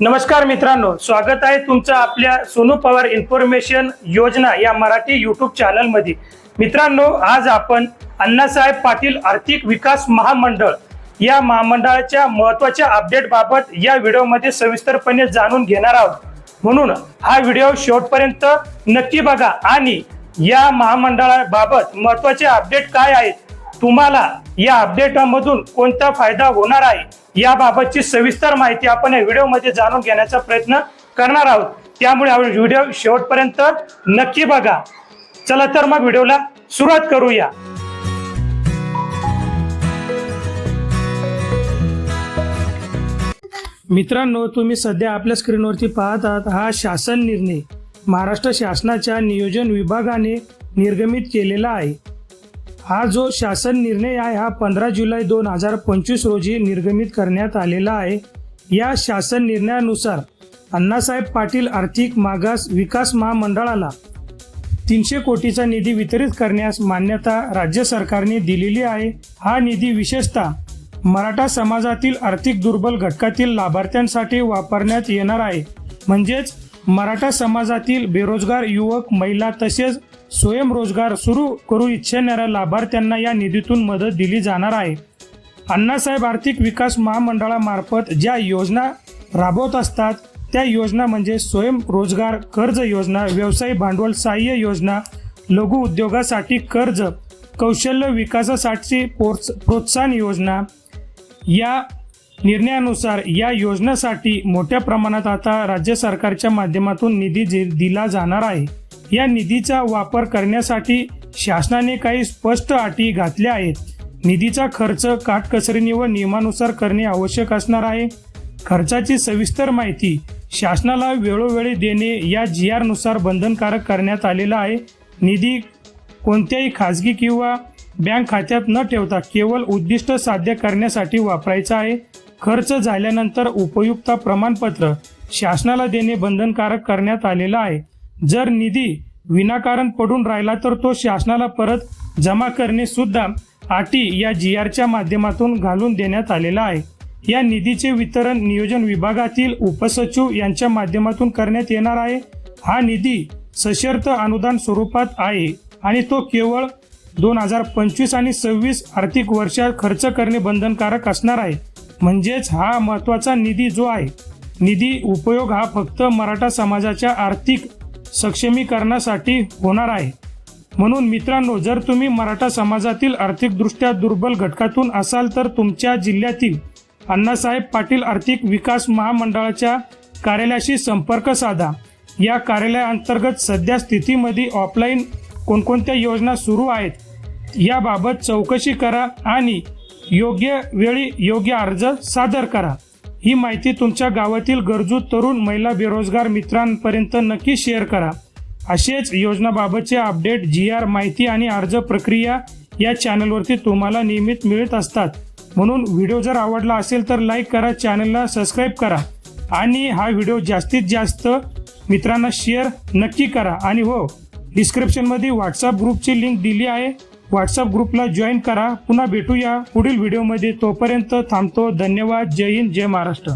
नमस्कार मित्रांनो स्वागत आहे तुमचं आपल्या सोनू पवार इन्फॉर्मेशन योजना या मराठी युट्यूब चॅनलमध्ये मित्रांनो आज आपण अण्णासाहेब पाटील आर्थिक विकास महामंडळ या महामंडळाच्या महत्त्वाच्या अपडेटबाबत या व्हिडिओमध्ये सविस्तरपणे जाणून घेणार आहोत. म्हणून हा व्हिडिओ शेवटपर्यंत नक्की बघा आणि या महामंडळाबाबत महत्त्वाचे अपडेट काय आहेत तुम्हाला या अपडेटमधून कोणता फायदा होणार आहे याबाबतची सविस्तर माहिती आपण या व्हिडिओमध्ये जाणून घेण्याचा प्रयत्न करणार आहोत. त्यामुळे हा व्हिडिओ शेवटपर्यंत नक्की बघा. चला तर मग व्हिडिओला सुरुवात करूया. मित्रांनो तुम्ही सध्या आपल्या स्क्रीनवरती पाहत आहात हा शासन निर्णय महाराष्ट्र शासनाच्या नियोजन विभागाने निर्गमित केलेला आहे. हा जो शासन निर्णय आहे हा पंधरा जुलै दोन हजार पंचवीस रोजी निर्गमित करण्यात आलेला आहे. या शासन निर्णयानुसार अण्णासाहेब पाटील आर्थिक मागास विकास महामंडळाला तीनशे कोटीचा निधी वितरित करण्यास मान्यता राज्य सरकारने दिलेली आहे. हा निधी विशेषतः मराठा समाजातील आर्थिक दुर्बल घटकातील लाभार्थ्यांसाठी वापरण्यात येणार आहे. म्हणजेच मराठा समाजातील बेरोजगार युवक महिला तसेच स्वयंरोजगार सुरू करू इच्छिणाऱ्या लाभार्थ्यांना या निधीतून मदत दिली जाणार आहे. अण्णासाहेब आर्थिक विकास महामंडळामार्फत ज्या योजना राबवत असतात त्या योजना म्हणजे स्वयंरोजगार कर्ज योजना व्यवसाय भांडवल सहाय्य योजना लघु उद्योगासाठी कर्ज कौशल्य विकासासाठी प्रोत्साहन योजना. या निर्णयानुसार या योजनेसाठी मोठ्या प्रमाणात आता राज्य सरकारच्या माध्यमातून निधी दिला जाणार आहे. या निधीचा वापर करण्यासाठी शासनाने काही स्पष्ट अटी घातल्या आहेत. निधीचा खर्च काटकसरीने व नियमानुसार करणे आवश्यक असणार आहे. खर्चाची सविस्तर माहिती शासनाला वेळोवेळी देणे या जी आरनुसार बंधनकारक करण्यात आलेला आहे. निधी कोणत्याही खाजगी किंवा बँक खात्यात न ठेवता केवळ उद्दिष्ट साध्य करण्यासाठी वापरायचा आहे. खर्च झाल्यानंतर उपयुक्ता प्रमाणपत्र शासनाला देणे बंधनकारक करण्यात आलेलं आहे. जर निधी विनाकारण पडून राहिला तर तो शासनाला परत जमा करणे सुद्धा आटी या जी आरच्या माध्यमातून घालून देण्यात आलेला आहे. या निधीचे वितरण नियोजन विभागातील उपसचिव यांच्या माध्यमातून करण्यात येणार आहे. हा निधी सशर्त अनुदान स्वरूपात आहे आणि तो केवळ दोन हजार पंचवीस आणि सव्वीस आर्थिक वर्षात खर्च करणे बंधनकारक असणार आहे. म्हणजेच हा महत्त्वाचा निधी जो आहे निधी उपयोग हा फक्त मराठा समाजाच्या आर्थिक सक्षमीकरणासाठी होणार आहे. म्हणून मित्रांनो जर तुम्ही मराठा समाजातील आर्थिकदृष्ट्या दुर्बल घटकातून असाल तर तुमच्या जिल्ह्यातील अण्णासाहेब पाटील आर्थिक विकास महामंडळाच्या कार्यालयाशी संपर्क साधा. या कार्यालयाअंतर्गत सध्या स्थितीमध्ये ऑफलाईन कोणकोणत्या योजना सुरू आहेत याबाबत चौकशी करा आणि योग्य वेळी योग्य अर्ज सादर करा. ही माहिती तुमच्या गावातील गरजू तरुण महिला बेरोजगार मित्रांपर्यंत नक्की शेअर करा. असेच योजनाबाबतचे अपडेट जी आर माहिती आणि अर्ज प्रक्रिया या चॅनलवरती तुम्हाला नियमित मिळत असतात. म्हणून व्हिडिओ जर आवडला असेल तर लाईक करा चॅनलला सबस्क्राईब करा आणि हा व्हिडिओ जास्तीत जास्त मित्रांना शेअर नक्की करा. आणि हो डिस्क्रिप्शनमध्ये व्हॉट्सअप ग्रुपची लिंक दिली आहे. व्हॉट्सअप ग्रुपला जॉईन करा. पुन्हा भेटूया. पुढील व्हिडिओमध्ये तोपर्यंत थांबतो. धन्यवाद. जय हिंद. जय महाराष्ट्र.